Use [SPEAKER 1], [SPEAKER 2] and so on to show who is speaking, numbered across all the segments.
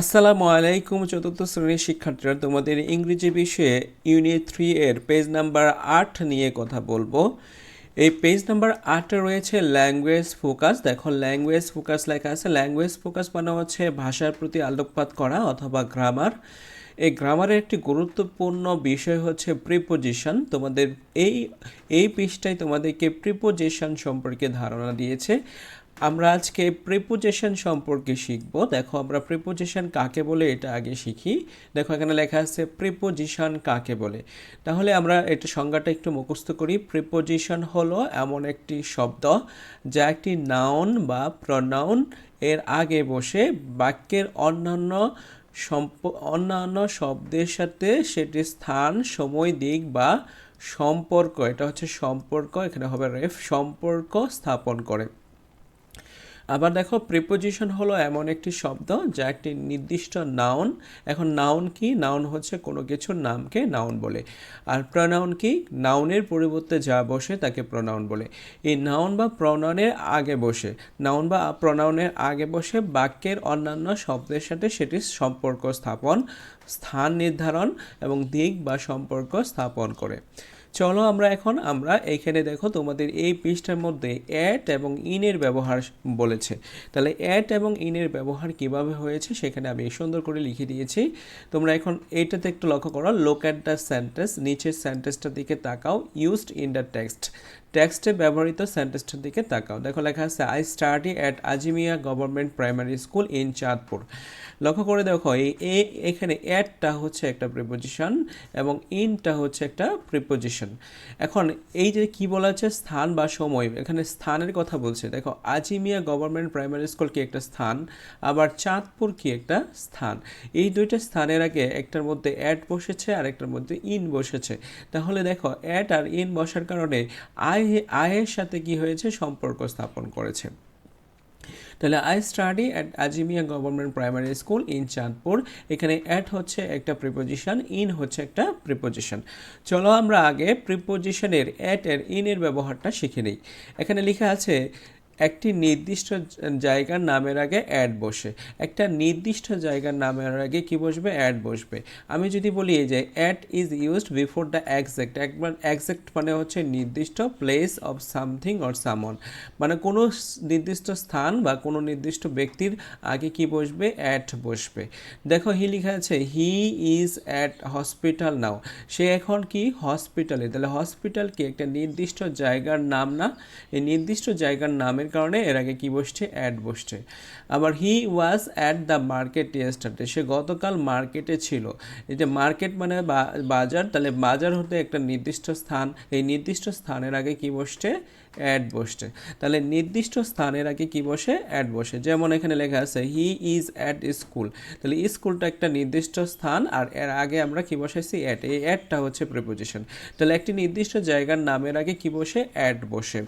[SPEAKER 1] আসসালামু আলাইকুম চতুর্থ শ্রেণির শিক্ষার্থীরা, তোমাদের ইংরেজি বিষয়ে ইউনিট থ্রি এর পেজ নাম্বার আট নিয়ে কথা বলব। এই পেজ নাম্বার আটে রয়েছে ল্যাঙ্গুয়েজ ফোকাস দেখো ল্যাঙ্গুয়েজ ফোকাস লেখা আছে। ল্যাঙ্গুয়েজ ফোকাস মানে হচ্ছে ভাষার প্রতি আলোকপাত করা অথবা গ্রামার এই গ্রামারের একটি গুরুত্বপূর্ণ বিষয় হচ্ছে প্রিপোজিশন তোমাদের এই এই পৃষ্ঠায় তোমাদেরকে প্রিপোজিশন সম্পর্কে ধারণা দিয়েছে। আমরা আজকে প্রিপোজিশন সম্পর্কে শিখব। দেখো, আমরা প্রিপোজিশন কাকে বলে এটা আগে শিখি। দেখো, এখানে লেখা আছে প্রিপোজিশন কাকে বলে। তাহলে আমরা এটা সংজ্ঞাটা একটু মুখস্থ করি। প্রিপোজিশন হলো এমন একটি শব্দ যা একটি নাউন বা প্রনাউন এর আগে বসে বাক্যের অন্যান্য সম্প, অন্যান্য শব্দের সাথে সেটি স্থান, সময়, দিক বা সম্পর্ক। এটা হচ্ছে সম্পর্ক, এখানে হবে রেফ সম্পর্ক স্থাপন করে। আবার দেখো প্রিপোজিশন হলো এমন একটি শব্দ যা একটি নির্দিষ্ট নাউন এখন নাউন কি? নাউন হচ্ছে কোনো কিছুর নামকে নাউন বলে। আর প্রনাউন কি? নাউনের পরিবর্তে যা বসে তাকে প্রনাউন বলে। এই নাউন বা প্রনাউনের আগে বসে। নাউন বা প্রনাউনের আগে বসে বাক্যের অন্যান্য শব্দের সাথে সেটি সম্পর্ক স্থাপন, স্থান নির্ধারণ এবং দিক বা সম্পর্ক স্থাপন করে। চলো আমরা এখন, আমরা এইখানে দেখো তোমাদের এই পৃষ্ঠার মধ্যে অ্যাট এবং ইনের ব্যবহার বলেছে। তাহলে অ্যাট এবং ইনের ব্যবহার কীভাবে হয়েছে সেখানে আমি সুন্দর করে লিখে দিয়েছি। তোমরা এখন এইটাতে একটু লক্ষ্য করো লোক অ্যাট দ্য সেন্টেন্স নিচের সেন্টেন্সটার দিকে তাকাও ইউজড ইন দ্য টেক্সট টেক্সটে ব্যবহৃত সেন্টেন্সটার দিকে তাকাও। দেখো লেখা আছে I study at Azimia government primary school in Chandpur লক্ষ্য করে দেখো, এই এ এখানে অ্যাডটা হচ্ছে একটা প্রিপোজিশন এবং ইনটা হচ্ছে একটা প্রিপোজিশন এখন এই যে কি বলা হচ্ছে স্থান বা সময়, এখানে স্থানের কথা বলছে। দেখো আজিমিয়া গভর্নমেন্ট প্রাইমারি স্কুল কি একটা স্থান, আবার চাঁদপুর কি একটা স্থান। এই দুইটা স্থানের আগে একটার মধ্যে অ্যাড বসেছে আর একটার মধ্যে ইন বসেছে। তাহলে দেখো অ্যাড আর ইন বসার কারণে আয়, আয়ের সাথে কি হয়েছে? সম্পর্ক স্থাপন করেছে। তাহলে I study at Azimia government primary school in Chandpur. এখানে অ্যাট হচ্ছে একটা প্রিপোজিশন ইন হচ্ছে একটা প্রিপোজিশন চলো আমরা আগে প্রিপোজিশনের অ্যাট এর ইনের ব্যবহারটা শিখে নিই। এখানে লেখা আছে একটি নির্দিষ্ট জায়গার নামের আগে অ্যাড বসে। একটা নির্দিষ্ট জায়গার নামের আগে কি বসবে? অ্যাড বসবে। আমি যদি বলি এই যে at is used before the exact একবার একজ্যাক্ট মানে হচ্ছে নির্দিষ্ট প্লেস অফ সামথিং অর সামন মানে কোনো নির্দিষ্ট স্থান বা কোনো নির্দিষ্ট ব্যক্তির আগে কি বসবে? অ্যাট বসবে। দেখো হি লেখা আছে he is at hospital now সে এখন কি? হসপিটালে তাহলে হসপিটাল কি? একটা নির্দিষ্ট জায়গার নাম না? এই নির্দিষ্ট জায়গার নামের কারণে এর আগে কি বসছে? অ্যাড বসছে। আবার he was at the market yesterday. সে গতকাল মার্কেটে ছিল। এই যে মার্কেট মানে বাজার, তাহলে বাজার হতে একটা নির্দিষ্ট স্থান। এই নির্দিষ্ট স্থানের আগে কি বসছে? অ্যাড বসছে। তাহলে নির্দিষ্ট স্থানের আগে কি বসে? অ্যাড বসে। যেমন এখানে লেখা আছে, হি ইজ অ্যাট স্কুল। তাহলে স্কুলটা একটা নির্দিষ্ট স্থান, আর এর আগে আমরা কি বসাইছি অ্যাড। এই অ্যাডটা হচ্ছে প্রিপোজিশন। তাহলে একটি নির্দিষ্ট জায়গার নামের আগে কি বসে? অ্যাড বসে।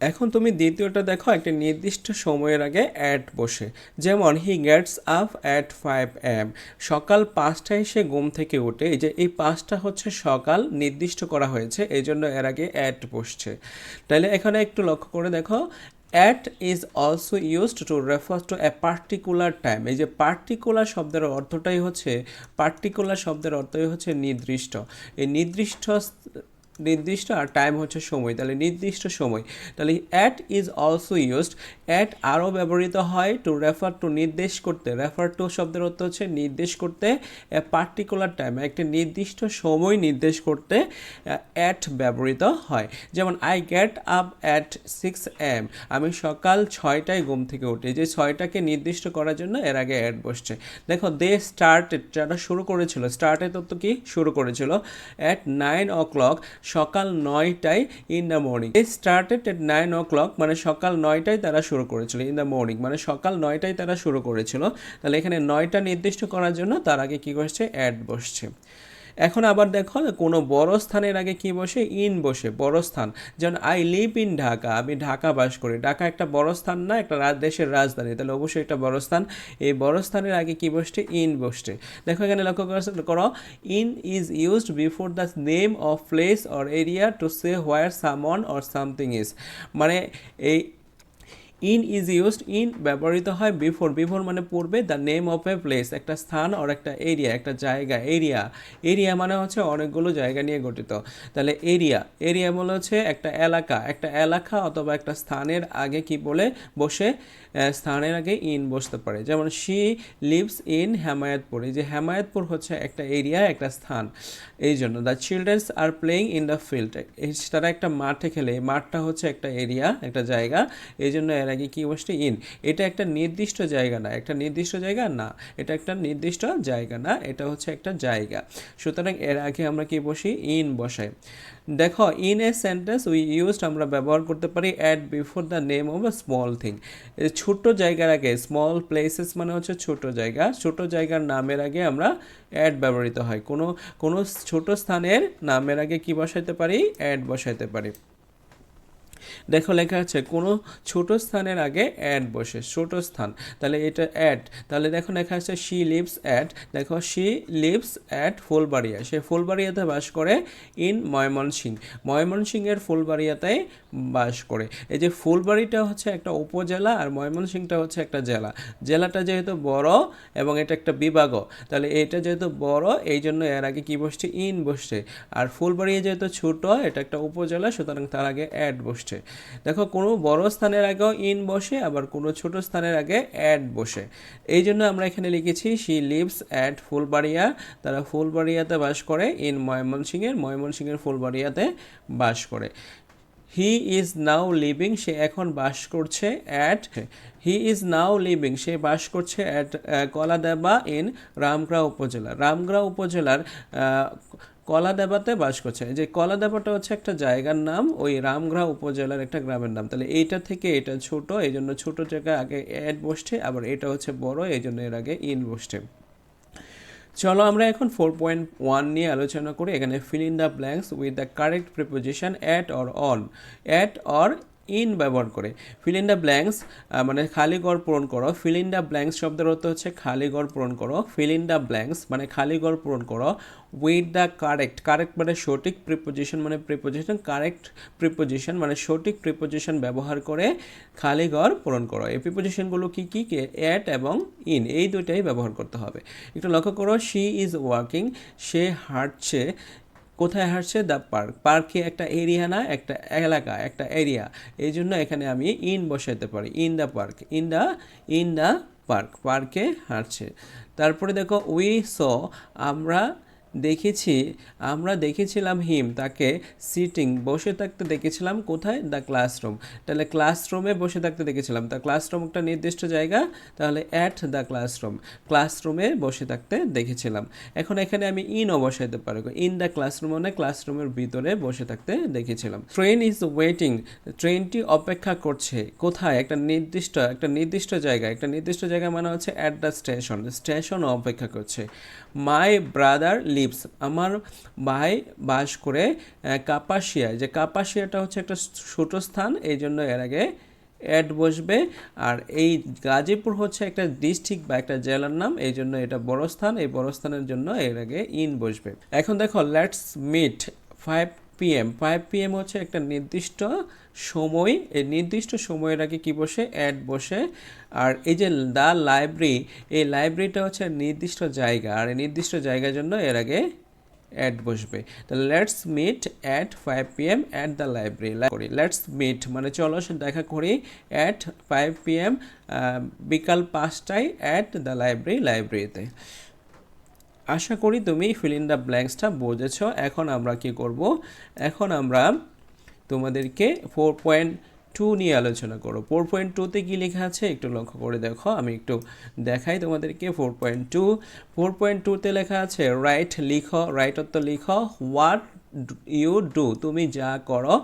[SPEAKER 1] এখন তুমি দ্বিতীয়টা দেখো, একটা নির্দিষ্ট সময়ের আগে অ্যাট বসে। যেমন, he gets up at five AM. সকাল পাঁচটায় সে ঘুম থেকে ওঠে এই যে এই পাঁচটা হচ্ছে সকাল, নির্দিষ্ট করা হয়েছে, এই জন্য এর আগে অ্যাট বসছে। তাহলে এখানে একটু লক্ষ্য করে দেখো, at is also used to refer to a particular time. এই যে পার্টিকুলার শব্দের অর্থটাই হচ্ছে, পার্টিকুলার শব্দের অর্থই হচ্ছে নির্দিষ্ট। এই নির্দিষ্ট নির্দিষ্ট আর টাইম হচ্ছে সময়। তাহলে নির্দিষ্ট সময়। তাহলে at is also used at আরও ব্যবহৃত হয় টু রেফার টু নির্দেশ করতে। রেফার টু শব্দের অর্থ হচ্ছে নির্দেশ করতে। পার্টিকুলার টাইম একটি নির্দিষ্ট সময় নির্দেশ করতে অ্যাট ব্যবহৃত হয়। যেমন I get up at six AM আমি সকাল ছয়টায় ঘুম থেকে উঠি। যে ছয়টাকে নির্দিষ্ট করার জন্য এর আগে অ্যাড বসছে। দেখো দে স্টার্টেড যারা শুরু করেছিল স্টার্টেড তো কি? শুরু করেছিল। অ্যাট নাইন ও ক্লক সকাল নয়টায় in the morning they started at nine o'clock মানে সকাল নয়টায় তারা শুরু করেছিল ইন দ্য মর্নিং মানে সকাল নয়টায় তারা শুরু করেছিল। তাহলে এখানে নয়টা নির্দিষ্ট করার জন্য তার আগে কী করছে অ্যাড বসছে। এখন আবার দেখো কোনো বড় স্থানের আগে কি বসে? ইন বসে, বড় স্থান। যেমন আই লিভ ইন ঢাকা আমি ঢাকা বাস করি। ঢাকা একটা বড় স্থান না, একটা দেশের রাজধানী। তাহলে অবশ্যই একটা বড় স্থান। এই বড় স্থানের আগে কি বসছে? ইন বসছে। দেখো এখানে লক্ষ্য করো in is used before the name of place or area to say where someone or something is. মানে এই ইন ইজ ইউজড ইন ব্যবহৃত হয় বিফোর বিফোর মানে পূর্বে the name of a place একটা স্থান আর একটা এরিয়া একটা জায়গা এরিয়া এরিয়া মানে হচ্ছে অনেকগুলো জায়গা নিয়ে গঠিত। তাহলে এরিয়া এরিয়া বলে হচ্ছে একটা এলাকা একটা এলাকা অথবা একটা স্থানের আগে কি বলে বসে স্থানের আগে ইন বসতে পারে। যেমন শি লিভস ইন হেমায়তপুর এই যে হেমায়তপুর হচ্ছে একটা এরিয়া একটা স্থান। এই জন্য the children's are playing in the field তারা একটা মাঠে খেলে, এই মাঠটা হচ্ছে একটা এরিয়া একটা জায়গা, এই জন্য এর আগে কি বসছে ইন। এটা একটা নির্দিষ্ট জায়গা না, একটা নির্দিষ্ট জায়গা না, এটা একটা নির্দিষ্ট জায়গা না, এটা হচ্ছে একটা জায়গা। সুতরাং এর আগে আমরা কি বসি? ইন বসাই। দেখো, in a sentence we used আমরা ব্যবহার করতে পারি at before the name of a small thing ছোট্ট জায়গার আগে স্মল প্লেসেস মানে হচ্ছে ছোট জায়গা। ছোট জায়গার নামের আগে আমরা অ্যাড ব্যবহৃত হয়। কোনো কোনো ছোট স্থানের নামের আগে কি বসাইতে পারি? অ্যাড বসাইতে পারি। দেখো লেখা আছে, কোনো ছোট স্থানের আগে অ্যাড বসে, ছোট স্থান। তাহলে এটা অ্যাড তাহলে দেখো লেখা আছে শি লিভস অ্যাট দেখো শি লিভস অ্যাট ফুলবাড়িয়া। সে ফুলবাড়িয়াতে বাস করে ইন ময়মনসিং। ময়মনসিংহের ফুলবাড়িয়াতে বাস করে। এই যে ফুলবাড়িটা হচ্ছে একটা উপজেলা আর ময়মনসিংহটা হচ্ছে একটা জেলা। জেলাটা যেহেতু বড় এবং এটা একটা বিভাগ তাহলে এটা যেহেতু বড়, এই জন্য এর আগে কি বসছে? ইন বসছে। আর ফুলবাড়িয়া যেহেতু ছোট, এটা একটা উপজেলা, সুতরাং তার আগে অ্যাড বসছে। দেখো, কোনো বড় স্থানের আগেও ইন বসে, আবার কোনো ছোট স্থানের আগে অ্যাড বসে। এই জন্য আমরা এখানে লিখেছি শি লিভস অ্যাট ফুলবাড়িয়া। তারা ফুলবাড়িয়াতে বাস করে ইন ময়মনসিংহের ময়মনসিংহের ফুলবাড়িয়াতে বাস করে। হি ইজ নাও লিভিং সে এখন বাস করছে at he is now living সে বাস করছে অ্যাট কলাদেবা ইন রামগ্রা উপজেলা। রামগ্রা উপজেলার কলাদেবাতে বাস করছে। যে কলাদেবাটা হচ্ছে একটা জায়গার নাম ওই রামগ্রা উপজেলার একটা গ্রামের নাম। তাহলে এইটা থেকে এটা ছোট এই জন্য ছোট জায়গায় আগে অ্যাড বসছে আবার এটা হচ্ছে বড় এই জন্য এর আগে ইন বসছে। চলো আমরা এখন ফোর পয়েন্ট ওয়ান নিয়ে আলোচনা করি। এখানে fill in the blanks with the correct preposition at or on at or in ব্যবহার করে। ফিল ইন দ্য ব্ল্যাঙ্কস মানে খালি ঘর পূরণ করো। ফিল ইন দ্য ব্ল্যাঙ্কস শব্দের অর্থ হচ্ছে খালি ঘর পূরণ করো। ফিল ইন দ্য ব্ল্যাঙ্কস মানে খালি ঘর পূরণ করো। উইথ দ্য কারেক্ট কারেক্ট মানে সঠিক প্রিপোজিশন মানে প্রিপোজিশন কারেক্ট প্রিপোজিশন মানে সঠিক প্রিপোজিশন ব্যবহার করে খালি ঘর পূরণ করো। এই প্রিপোজিশনগুলো কি কি অ্যাট এবং ইন এই দুইটাই ব্যবহার করতে হবে। একটু লক্ষ্য করো শি ইজ ওয়ার্কিং সে হাঁটছে। কোথায় হাঁটছে? The park. পার্কে একটা এরিয়া না, একটা এলাকা, একটা এরিয়া। এই জন্য এখানে আমি ইন বসাতে পারি। In the park. In the in the park. পার্কে হাঁটছে। তারপরে দেখো উই স আমরা দেখেছি, আমরা দেখেছিলাম হিম তাকে সিটিং বসে থাকতে দেখেছিলাম, কোথায়? দ্য ক্লাসরুম তাহলে ক্লাসরুমে বসে থাকতে দেখেছিলাম। তা ক্লাসরুম একটা নির্দিষ্ট জায়গা, তাহলে অ্যাট দ্য ক্লাসরুম ক্লাসরুমে বসে থাকতে দেখেছিলাম। এখন এখানে আমি ইনও বসাইতে পারব। ইন দ্য ক্লাসরুম মানে ক্লাসরুমের ভিতরে বসে থাকতে দেখেছিলাম। ট্রেন ইজ ওয়েটিং ট্রেনটি অপেক্ষা করছে। কোথায়? একটা নির্দিষ্ট একটা নির্দিষ্ট জায়গায় একটা নির্দিষ্ট জায়গা মানে হচ্ছে অ্যাট দ্য স্টেশন স্টেশনও অপেক্ষা করছে। মাই ব্রাদার লিভস আমার ভাই বাস করে আহ, কাপাসিয়ায়। যে কাপাসিয়াটা হচ্ছে একটা ছোট স্থান এই জন্য এর আগে অ্যাড বসবে। আর এই গাজীপুর হচ্ছে একটা ডিস্ট্রিক্ট বা একটা জেলার নাম এই জন্য এটা বড় স্থান। এই বড় স্থানের জন্য এর আগে ইন বসবে। এখন দেখো let's meet five PM five PM হচ্ছে একটা নির্দিষ্ট সময়, এই নির্দিষ্ট সময়ের আগে কি বসে? অ্যাড বসে। আর এই যে দ্য লাইব্রেরি, এই লাইব্রেরিটা হচ্ছে নির্দিষ্ট জায়গা। আর এই নির্দিষ্ট জায়গার জন্য এর আগে অ্যাড বসবে। তাহলে let's meet at five P M at the library let's meet মানে চলো দেখা করি অ্যাট ফাইভ পি এম বিকাল পাঁচটায় অ্যাট দ্য লাইব্রেরি লাইব্রেরিতে আশা করি তুমি ফিল ইন দ্য ব্ল্যাঙ্কসটা বুঝেছ। এখন আমরা কি করব? এখন আমরা তোমাদেরকে ফোর পয়েন্ট টু নিয়ে আলোচনা করো। ফোর পয়েন্ট টুতে কী লেখা আছে? একটু লক্ষ্য করে দেখো। আমি একটু দেখাই তোমাদেরকে four point two four point টুতে লেখা আছে রাইট লিখো। রাইট অর্থ লিখো। হোয়াট ইউ ডু তুমি যা করো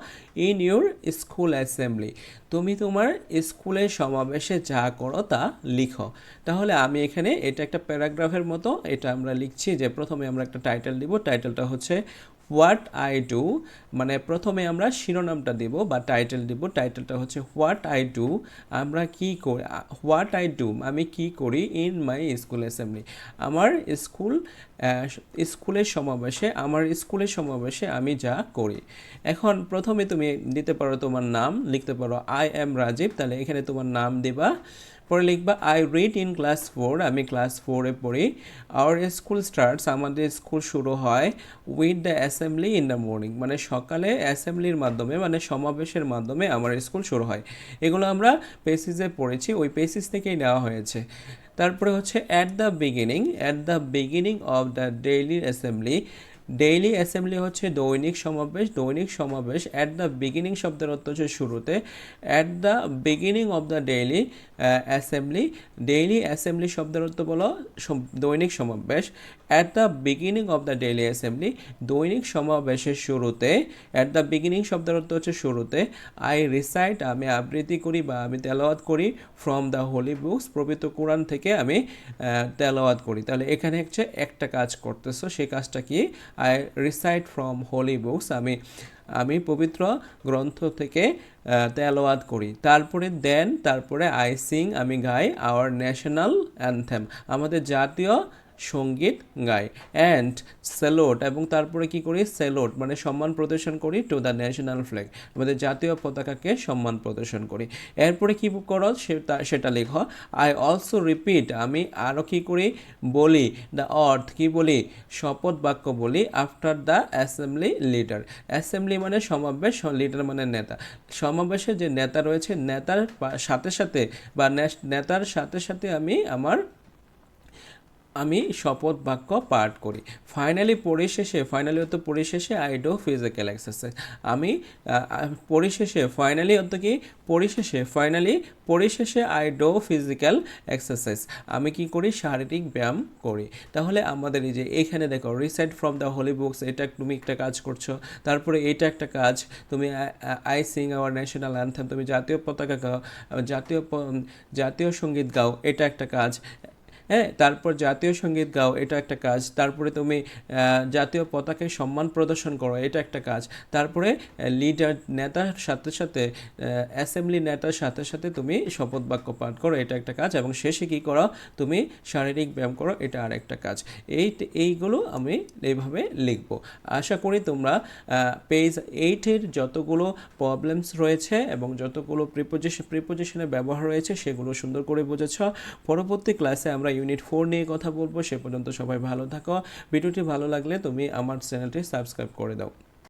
[SPEAKER 1] ইন ইউর স্কুল অ্যাসেম্বলি তুমি তোমার স্কুলের সমাবেশে যা করো তা লিখো। তাহলে আমি এখানে এটা একটা প্যারাগ্রাফের মতো, এটা আমরা লিখছি যে প্রথমে আমরা একটা টাইটেল দিব। টাইটেলটা হচ্ছে হোয়াট আই ডু মানে প্রথমে আমরা শিরোনামটা দিব বা টাইটেল দিব। টাইটেলটা হচ্ছে হোয়াট আই ডু, আমরা কি করি, হোয়াট আই ডু, আমি কি করি ইন মাই স্কুল অ্যাসেম্বলি। আমার স্কুল স্কুলের সমাবেশে, আমার স্কুলের সমাবেশে আমি যা করি। এখন প্রথমে তুমি দিতে পারো তোমার নাম, লিখতে পারো আই এম রাজীব, তাহলে এখানে তোমার নাম দিবা। পরে লিখবা I read in class four আমি ক্লাস ফোরে পড়ি। আওয়ার স্কুল স্টার্টস আমাদের স্কুল শুরু হয় with the assembly in the morning মানে সকালে অ্যাসেম্বলির মাধ্যমে মানে সমাবেশের মাধ্যমে আমার স্কুল শুরু হয়। এগুলো আমরা পেসিসে পড়েছি, ওই পেসিস থেকেই নেওয়া হয়েছে। তারপরে হচ্ছে at the beginning at the beginning of the daily assembly daily assembly হচ্ছে দৈনিক সমাবেশ। দৈনিক সমাবেশ অ্যাট দ্য বিগিনিং শব্দের অর্থ হচ্ছে শুরুতে। At the beginning of the daily assembly daily assembly শব্দের অর্থ বলো দৈনিক সমাবেশ। At the beginning of the daily assembly দৈনিক সমাবেশের শুরুতে অ্যাট দ্য বিগিনিং শব্দের অর্থ হচ্ছে শুরুতে আই রিসাইট আমি আবৃত্তি করি বা আমি তেলাওয়াত করি ফ্রম দ্য হোলি বুকস পবিত্র কোরআন থেকে আমি তেলাওয়াত করি। তাহলে এখানে হচ্ছে একটা কাজ করতেছো সেই কাজটা কি? I recite from holy books আমি আমি পবিত্র গ্রন্থ থেকে আহ, তেলাওয়াত করি। তারপরে দেন তারপরে আই সিং আমি গাই আওয়ার ন্যাশনাল অ্যানথেম আমাদের জাতীয় সংগীত গাই অ্যান্ড সেলোট এবং তারপরে কি করি? সেলোট মানে সম্মান প্রদর্শন করি টু দ্য ন্যাশনাল ফ্ল্যাগ আমাদের জাতীয় পতাকাকে সম্মান প্রদর্শন করি। এরপরে কি করো? সেটা লেখো। আই অলসো রিপিট আমি আরও কি করি? বলি দ্য অর্থ কি বলি? শপথ বাক্য বলি after the assembly leader assembly মানে সমাবেশ লিডার মানে নেতা। সমাবেশে যে নেতা রয়েছে, নেতার সাথে সাথে বা নেতার সাথে সাথে আমি আমার আমি শপথ বাক্য পাঠ করি। ফাইনালি পরিশেষে ফাইনালি অর্থ পরিশেষে আই ডো ফিজিক্যাল এক্সারসাইজ আমি পরিশেষে ফাইনালি অর্থ কি? পরিশেষে ফাইনালি পরিশেষে আই ডো ফিজিক্যাল এক্সারসাইজ আমি কি করি? শারীরিক ব্যায়াম করি। তাহলে আমাদের এই যে এখানে দেখো recite from the holy books এটা তুমি একটা কাজ করছ। তারপরে এটা একটা কাজ, তুমি I sing our national anthem তুমি জাতীয় পতাকা গাও, জাতীয় জাতীয় সংগীত গাও, এটা একটা কাজ। হ্যাঁ তারপর জাতীয় সংগীত গাও, এটা একটা কাজ। তারপরে তুমি জাতীয় পতাকায় সম্মান প্রদর্শন করো, এটা একটা কাজ। তারপরে লিডার নেতার সাথে সাথে অ্যাসেম্বলি নেতার সাথে সাথে তুমি শপথ বাক্য পাঠ করো, এটা একটা কাজ। এবং শেষে কি করো, তুমি শারীরিক ব্যায়াম করো, এটা আর একটা কাজ। এই, এইগুলো আমি এইভাবে লিখব। আশা করি তোমরা পেজ এইটের যতগুলো প্রবলেমস রয়েছে এবং যতগুলো প্রিপোজিশন প্রিপোজিশনের ব্যবহার রয়েছে, সেগুলো সুন্দর করে বুঝেছ। পরবর্তী ক্লাসে আমরা ইউনিট ফোর নিয়ে কথা বলব। সে পর্যন্ত সবাই ভালো থাকো। ভিডিওটি ভালো লাগলে তুমি আমার চ্যানেলটি সাবস্ক্রাইব করে দাও।